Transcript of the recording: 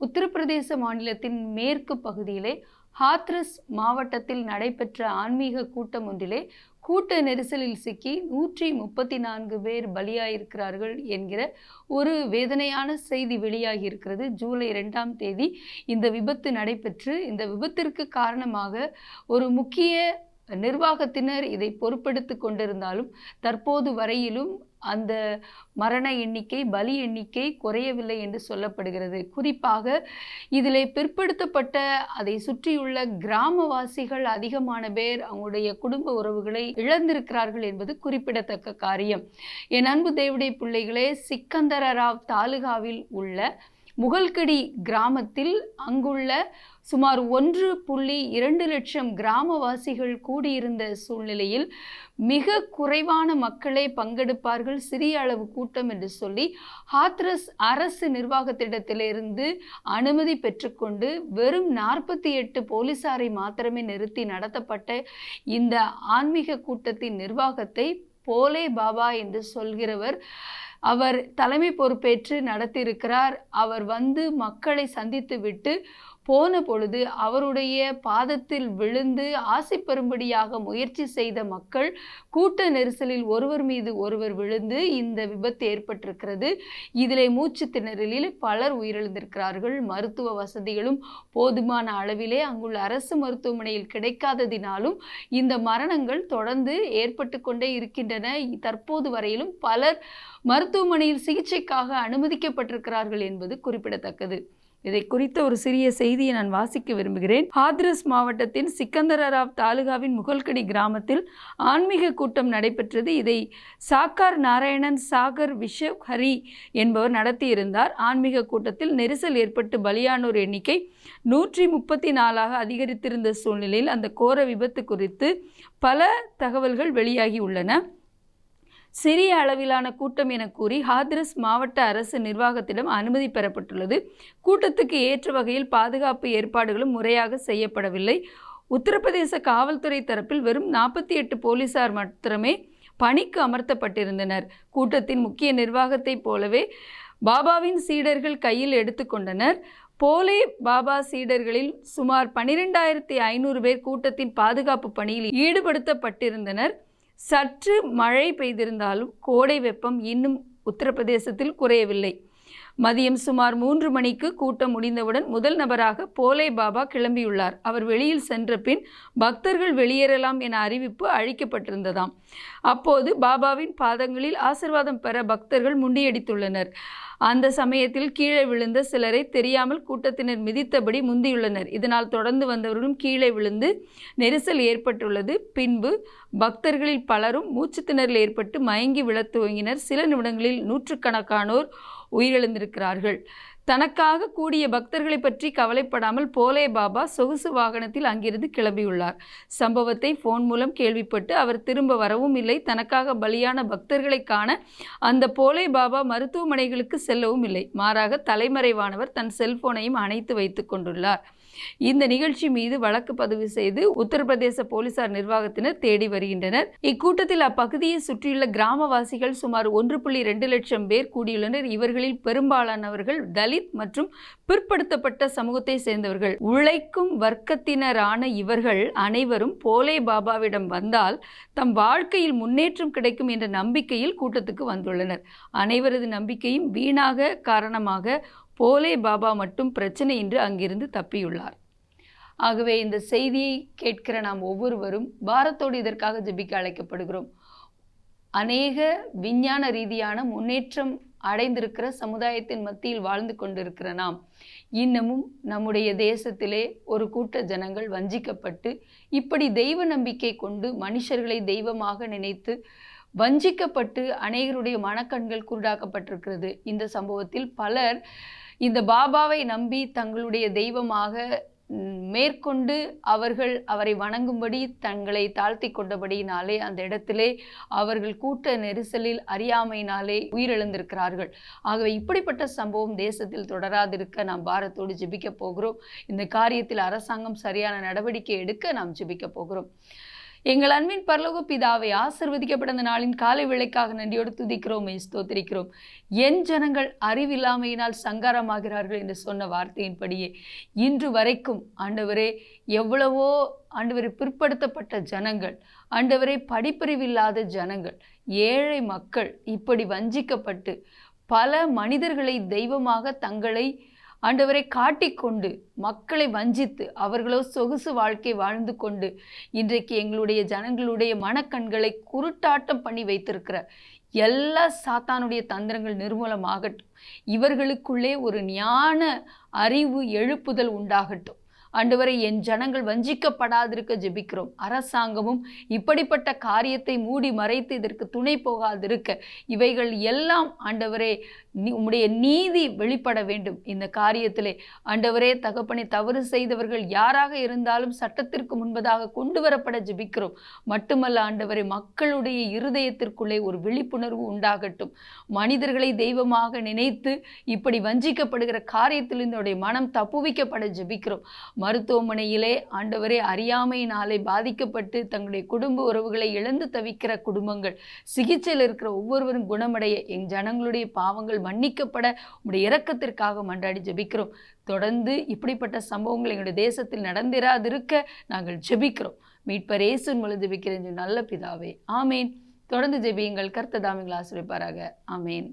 உத்தரப்பிரதேச மாநிலத்தின் மேற்கு பகுதியிலே ஹாத்ரஸ் மாவட்டத்தில் நடைபெற்ற ஆன்மீக கூட்டம் ஒன்றிலே கூட்ட நெரிசலில் சிக்கி நூற்றி முப்பத்தி நான்கு பேர் பலியாயிருக்கிறார்கள் என்கிற ஒரு வேதனையான செய்தி வெளியாகி இருக்கிறது ஜூலை ரெண்டாம் தேதி இந்த விபத்து நடைபெற்று இந்த விபத்திற்கு காரணமாக ஒரு முக்கிய நிர்வாகத்தினர் இதை பொறுப்பெடுத்து கொண்டிருந்தாலும் தற்போது வரையிலும் அந்த மரண எண்ணிக்கை பலி எண்ணிக்கை குறையவில்லை என்று சொல்லப்படுகிறது. குறிப்பாக இதில் பிற்படுத்தப்பட்ட அதை சுற்றியுள்ள கிராமவாசிகள் அதிகமான பேர் அவங்களுடைய குடும்ப உறவுகளை இழந்திருக்கிறார்கள் என்பது குறிப்பிடத்தக்க காரியம். என் அன்பு தேவடைய பிள்ளைகளே சிக்கந்தரராவ் தாலுகாவில் உள்ள முகல்கடி கிராமத்தில் அங்குள்ள சுமார் ஒன்று புள்ளி இரண்டு லட்சம் கிராமவாசிகள் கூடியிருந்த சூழ்நிலையில் மிக குறைவான மக்களே பங்கெடுப்பார்கள். சிறிய அளவு கூட்டம் என்று சொல்லி ஹாத்ரஸ் அரசு நிர்வாகத்திடத்திலிருந்து அனுமதி பெற்றுக்கொண்டு வெறும் நாற்பத்தி எட்டு போலீசாரை மாத்திரமே நிறுத்தி நடத்தப்பட்ட இந்த ஆன்மீக கூட்டத்தின் நிர்வாகத்தை போலே பாபா என்று சொல்கிறவர் அவர் தலைமை பொறுப்பேற்று நடத்தியிருக்கிறார். அவர் வந்து மக்களை சந்தித்து விட்டு போன பொழுது அவருடைய பாதத்தில் விழுந்து ஆசை பெறும்படியாக முயற்சி செய்த மக்கள் கூட்ட நெரிசலில் ஒருவர் மீது ஒருவர் விழுந்து இந்த விபத்து ஏற்பட்டிருக்கிறது. இதிலே மூச்சு திணறலில் பலர் உயிரிழந்திருக்கிறார்கள். மருத்துவ வசதிகளும் போதுமான அளவிலே அங்குள்ள அரசு மருத்துவமனையில் கிடைக்காததினாலும் இந்த மரணங்கள் தொடர்ந்து ஏற்பட்டு கொண்டே இருக்கின்றன. தற்போது வரையிலும் பலர் மருத்துவமனையில் சிகிச்சைக்காக அனுமதிக்கப்பட்டிருக்கிறார்கள் என்பது குறிப்பிடத்தக்கது. இதை குறித்த ஒரு சிறிய செய்தியை நான் வாசிக்க விரும்புகிறேன். ஹாத்ரஸ் மாவட்டத்தின் சிக்கந்தரராவ் தாலுகாவின் முகல்கடி கிராமத்தில் ஆன்மீக கூட்டம் நடைபெற்றது. இதை சாக்கார் நாராயணன் சாகர் விஷவ் ஹரி என்பவர் நடத்தியிருந்தார். ஆன்மீக கூட்டத்தில் நெரிசல் ஏற்பட்டு பலியானோர் எண்ணிக்கை நூற்றி முப்பத்தி நாலாக அதிகரித்திருந்த சூழ்நிலையில் அந்த கோர விபத்து குறித்து பல தகவல்கள் வெளியாகி உள்ளன. சிறிய அளவிலான கூட்டம் என கூறி ஹாத்ரஸ் மாவட்ட அரசு நிர்வாகத்திடம் அனுமதி பெறப்பட்டுள்ளது. கூட்டத்துக்கு ஏற்ற வகையில் பாதுகாப்பு ஏற்பாடுகளும் முறையாக செய்யப்படவில்லை. உத்தரப்பிரதேச காவல்துறை தரப்பில் வெறும் நாற்பத்தி எட்டு போலீசார் மாத்திரமே பணிக்கு அமர்த்தப்பட்டிருந்தனர். கூட்டத்தின் முக்கிய நிர்வாகத்தைப் போலவே பாபாவின் சீடர்கள் கையில் எடுத்துக்கொண்டனர் போலே பாபா சீடர்களில் சுமார் பனிரெண்டாயிரத்தி ஐநூறு பேர் கூட்டத்தின் பாதுகாப்பு பணியில் ஈடுபடுத்தப்பட்டிருந்தனர். சற்று மழை பெய்திருந்தாலும் கோடை வெப்பம் இன்னும் உத்தரப்பிரதேசத்தில் குறையவில்லை. மதியம் சுமார் மூன்று மணிக்கு கூட்டம் முடிந்தவுடன் முதல் நபராக போலே பாபா கிளம்பியுள்ளார். அவர் வெளியில் சென்ற பின் பக்தர்கள் வெளியேறலாம் என அறிவிப்பு அழிக்கப்பட்டிருந்ததாம் அப்போது பாபாவின் பாதங்களில் ஆசிர்வாதம் பெற பக்தர்கள் முண்டியடித்துள்ளனர். அந்த சமயத்தில் கீழே விழுந்த சிலரை தெரியாமல் கூட்டத்தினர் மிதித்தபடி முந்தியுள்ளனர். இதனால் தொடர்ந்து வந்தவர்களும் கீழே விழுந்து நெரிசல் ஏற்பட்டுள்ளது. பின்பு பக்தர்களில் பலரும் மூச்சுத்திணறல் ஏற்பட்டு மயங்கி விழத் துவங்கினர். சில நிமிடங்களில் நூற்றுக்கணக்கானோர் உயிரிழந்திருக்கிறார்கள். தனக்காக கூடிய பக்தர்களை பற்றி கவலைப்படாமல் போலே பாபா சொகுசு வாகனத்தில் அங்கிருந்து கிளம்பியுள்ளார். சம்பவத்தை ஃபோன் மூலம் கேள்விப்பட்டு அவர் திரும்ப வரவும் இல்லை. தனக்காக பலியான பக்தர்களை காண அந்த போலே பாபா மருத்துவமனைகளுக்கு செல்லவும் இல்லை. மாறாக தலைமறைவானவர் தன் செல்போனையும் அணைத்து வைத்து கொண்டுள்ளார். இந்த நிகழ்ச்சி மீது வழக்கு பதிவு செய்து உத்தரப்பிரதேச போலீசார் நிர்வாகத்தினர் தேடி வருகின்றனர். இக்கூட்டத்தில் அப்பகுதியை சுற்றியுள்ள கிராமவாசிகள் சுமார் ஒன்று புள்ளி இரண்டு லட்சம் பேர் கூடியுள்ளனர். இவர்களில் பெரும்பாலானவர்கள் தலித் மற்றும் பிற்படுத்தப்பட்ட சமூகத்தை சேர்ந்தவர்கள். உழைக்கும் வர்க்கத்தினரான இவர்கள் அனைவரும் போலே பாபாவிடம் வந்தால் தம் வாழ்க்கையில் முன்னேற்றம் கிடைக்கும் என்ற நம்பிக்கையில் கூட்டத்துக்கு வந்துள்ளனர். அனைவரது நம்பிக்கையும் வீணாக காரணமாக போலே பாபா மட்டும் பிரச்சனையின்றி அங்கிருந்து தப்பியுள்ளார். ஆகவே இந்த செய்தியை கேட்கிற நாம் ஒவ்வொருவரும் பாரத்தோடு இதற்காக ஜெபிக்க அழைக்கப்படுகிறோம். அநேக விஞ்ஞான ரீதியான முன்னேற்றம் அடைந்திருக்கிற சமுதாயத்தின் மத்தியில் வாழ்ந்து கொண்டிருக்கிற நாம் இன்னமும் நம்முடைய தேசத்திலே ஒரு கூட்ட ஜனங்கள் வஞ்சிக்கப்பட்டு இப்படி தெய்வ நம்பிக்கை கொண்டு மனுஷர்களை தெய்வமாக நினைத்து வஞ்சிக்கப்பட்டு அநேகருடைய மனக்கண்கள் குருடாக்கப்பட்டிருக்கிறது. இந்த சம்பவத்தில் பலர் இந்த பாபாவை நம்பி தங்களுடைய தெய்வமாக மேற்கொண்டு அவர்கள் அவரை வணங்கும்படி தங்களை தாழ்த்தி கொண்டபடியினாலே அந்த இடத்திலே அவர்கள் கூட்ட நெரிசலில் அறியாமையினாலே உயிரிழந்திருக்கிறார்கள். ஆகவே இப்படிப்பட்ட சம்பவம் தேசத்தில் தொடராதிருக்க நாம் பாரத்தோடு ஜிபிக்கப் போகிறோம். இந்த காரியத்தில் அரசாங்கம் சரியான நடவடிக்கை எடுக்க நாம் ஜிபிக்கப் போகிறோம். எங்கள் அன்பின் பரலோக பிதாவை ஆசிர்வதிக்கப்பட்ட நாளின் காலை விளைக்காக நன்றியோடு துதிக்கிறோம் ஸ்தோத்திரிக்கிறோம். என் ஜனங்கள் அறிவில்லாமையினால் சங்காரமாகிறார்கள் என்று சொன்ன வார்த்தையின்படியே இன்று வரைக்கும் ஆண்டவரே எவ்வளவோ ஆண்டவரை பிற்படுத்தப்பட்ட ஜனங்கள் ஆண்டவரை படிப்பறிவில்லாத ஜனங்கள் ஏழை மக்கள் இப்படி வஞ்சிக்கப்பட்டு பல மனிதர்களை தெய்வமாக தங்களை ஆண்டவரை காட்டிக்கொண்டு மக்களை வஞ்சித்து அவர்களோ சொகுசு வாழ்க்கை வாழ்ந்து கொண்டு இன்றைக்கு எங்களுடைய ஜனங்களுடைய மனக்கண்களை குருட்டாட்டம் பண்ணி வைத்திருக்கிற எல்லா சாத்தானுடைய தந்திரங்கள் நிர்மூலமாகட்டும். இவர்களுக்குள்ளே ஒரு ஞான அறிவு எழுப்புதல் உண்டாகட்டும். ஆண்டவரை என் ஜனங்கள் வஞ்சிக்கப்படாதிருக்க ஜெபிக்கிறோம். அரசாங்கமும் இப்படிப்பட்ட காரியத்தை மூடி மறைத்து இதற்கு துணை போகாதிருக்க இவைகள் எல்லாம் ஆண்டவரே உம்முடைய நீதி வெளிப்பட வேண்டும். இந்த காரியத்திலே ஆண்டவரே தகப்பனை தவறு செய்தவர்கள் யாராக இருந்தாலும் சட்டத்திற்கு முன்பதாக கொண்டு வரப்பட ஜெபிக்கிறோம். மட்டுமல்ல ஆண்டவரே மக்களுடைய இருதயத்திற்குள்ளே ஒரு விழிப்புணர்வு உண்டாகட்டும். மனிதர்களை தெய்வமாக நினைத்து இப்படி வஞ்சிக்கப்படுகிற காரியத்தில் மனம் தப்புவிக்கப்பட ஜெபிக்கிறோம். மருத்துவமனையிலே ஆண்டவரே அறியாமையினாலே பாதிக்கப்பட்டு தங்களுடைய குடும்ப உறவுகளை இழந்து தவிக்கிற குடும்பங்கள் சிகிச்சையில் இருக்கிற ஒவ்வொருவரும் குணமடைய என் ஜனங்களுடைய பாவங்கள் மன்னிக்கப்பட உங்களுடைய இரக்கத்திற்காக மன்றாடி ஜெபிக்கிறோம். தொடர்ந்து இப்படிப்பட்ட சம்பவங்கள் எங்களுடைய தேசத்தில் நடந்திராதிருக்க நாங்கள் ஜெபிக்கிறோம். மீட்பர் ஏசுன் மூலம் ஜெபிக்கிறேன். நல்ல பிதாவே ஆமேன். தொடர்ந்து ஜெபியுங்கள். கர்த்ததாமிகள் ஆசிரியப்பாராக ஆமேன்.